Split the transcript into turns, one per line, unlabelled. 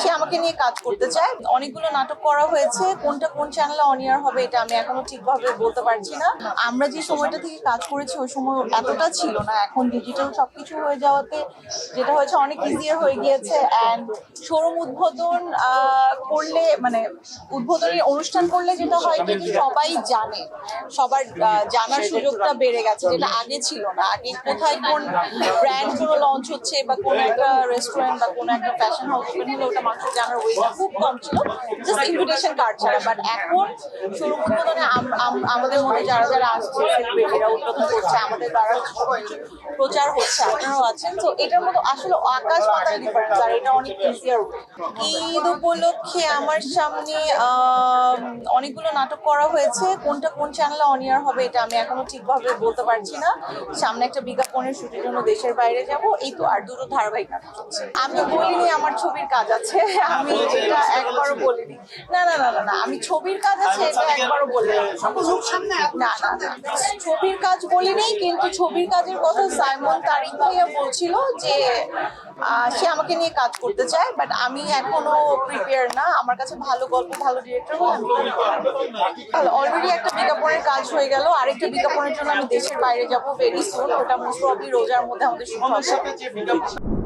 সে আমাকে নিয়ে কাজ করতে চায়। অনেকগুলো নাটক করা হয়েছে। কোনটা কোন চ্যানেলে অন ইয়ার হবে এটা আমি এখনও ঠিকভাবে বলতে পারছি না। আমরা যে সময়টা থেকে কাজ করেছি, ওই সময় এতটা ছিল না। এখন ডিজিটাল সবকিছু হয়ে যাওয়াতে যেটা হয়েছে অনেক ইজিয়ার হয়ে গিয়েছে। অ্যান্ড শোরুম উদ্বোধন করলে মানে উদ্বোধনী অনুষ্ঠান করলে যেটা হয় কি সবাই জানে। সবার জানার সুযোগটা বেড়ে গেছে, যেটা আগে ছিল না। আগে কোথায় কোন ব্র্যান্ড কোনো লঞ্চ হচ্ছে বা কোনো একটা রেস্টুরেন্ট বা কোনো একটা ফ্যাশন হাউস হলে ওয়েটা খুব কম ছিল। জাস্ট ইনভিটেশন কার্ড ছাড়া। বাট এখন উদ্বোধনে আম- আম- আমাদের মধ্যে যারা যারা আসছে উদ্বোধন করছে, আমাদের দ্বারা প্রচার হচ্ছে, আপনারাও আছেন। তো এটার মতো আসলে আকাশ আর এটা অনেক ইজিয়ার ঈদ উপলক্ষে আমার সামনে অনেকগুলো নাটক করা হয়েছে। কোনটা কোন চ্যানেলে অন ইয়ার হবে, এটা আমি এখনও ঠিকভাবে বলতে পারছি না। সামনে একটা বিজ্ঞাপনের শুটের জন্য দেশের বাইরে যাব। এই তো আর দুটো ধারাবাহিক নাটক আমি বলিনি আমার ছবির কাজ আছে। আমি এটা একবারও বলিনি। না না না না না আমি ছবির কাজ আছে এটা একবারও বলিনি। না না না ছবির কাজ বলিনি কিন্তু ছবির কাজের কথা সাইমন তারিক ভাইয়া বলছিল যে সে আমাকে নিয়ে কাজ করতে চায় বাট আমি এখনও প্রিপেয়ার না। আমার কাছে ভালো গল্প ভালো ডিরেক্টর হলে আমি অলরেডি একটা বিজ্ঞাপনের কাজ হয়ে গেল আরেকটা বিজ্ঞাপনের জন্য আমি দেশের বাইরে যাব ভেরি সুন ওটা মোস্ট প্রবলি রোজার মধ্যে আমাদের শুরু হবে।